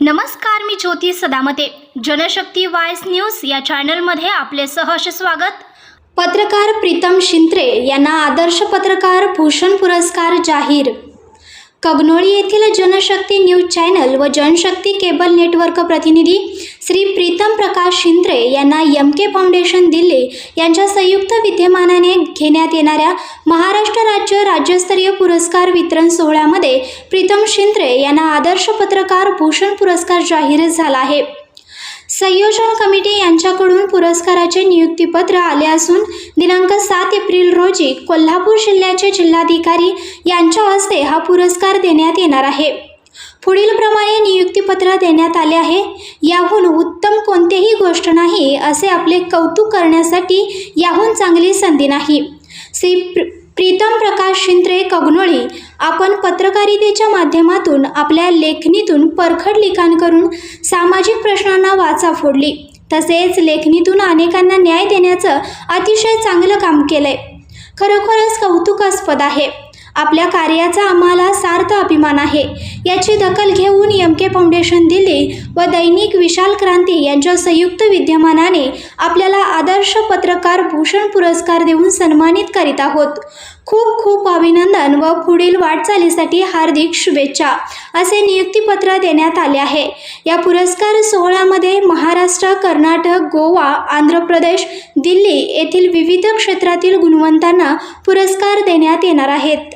नमस्कार मी ज्योती सदामते. जनशक्ती वायस न्यूज या चॅनलमध्ये आपले सहर्ष स्वागत. पत्रकार प्रीतम शिंत्रे यांना आदर्श पत्रकार भूषण पुरस्कार जाहीर. कगनोळी येथील जनशक्ती न्यूज चॅनल व जनशक्ती केबल नेटवर्क प्रतिनिधी श्री प्रीतम प्रकाश शिंद्रे यांना यम के फाउंडेशन दिल्ली यांच्या संयुक्त विद्यमानाने घेण्यात येणाऱ्या महाराष्ट्र राज्य राज्यस्तरीय पुरस्कार वितरण सोहळ्यामध्ये प्रीतम शिंद्रे यांना आदर्श पत्रकार भूषण पुरस्कार जाहीर झाला आहे. संयोजन कमिटी यांच्याकडून पुरस्काराचे नियुक्तीपत्र आले असून दिनांक सात एप्रिल रोजी कोल्हापूर जिल्ह्याचे जिल्हाधिकारी यांच्या हस्ते हा पुरस्कार देण्यात येणार आहे. पुढीलप्रमाणे नियुक्तीपत्र देण्यात आले आहे. याहून उत्तम कोणतेही गोष्ट नाही असे आपले कौतुक करण्यासाठी याहून चांगली संधी नाही. श्री प्र- प्रीतम प्रकाश शिंत्रे कगनोळी आपण पत्रकारितेच्या माध्यमातून आपल्या लेखणीतून परखड लिखाण करून सामाजिक प्रश्नांना वाचा फोडली. तसेच लेखणीतून अनेकांना न्याय देण्याचं अतिशय चांगलं काम केलंय. खरोखरच कौतुकास्पद आहे. आपल्या कार्याचा आम्हाला मोठा अभिमान आहे. याची दखल घेऊन एम के फाउंडेशन दिल्ली व दैनिक विशाल क्रांती यांच्या संयुक्त विद्यमानाने आपल्याला आदर्श पत्रकार भूषण पुरस्कार देऊन सन्मानित करीत आहोत. खूप खूप अभिनंदन व पुढील वाटचालीसाठी हार्दिक शुभेच्छा असे नियुक्तीपत्र देण्यात आले आहे. या पुरस्कार सोहळ्यामध्ये महाराष्ट्र कर्नाटक गोवा आंध्र प्रदेश दिल्ली येथील विविध क्षेत्रातील गुणवंतांना पुरस्कार देण्यात येणार आहेत.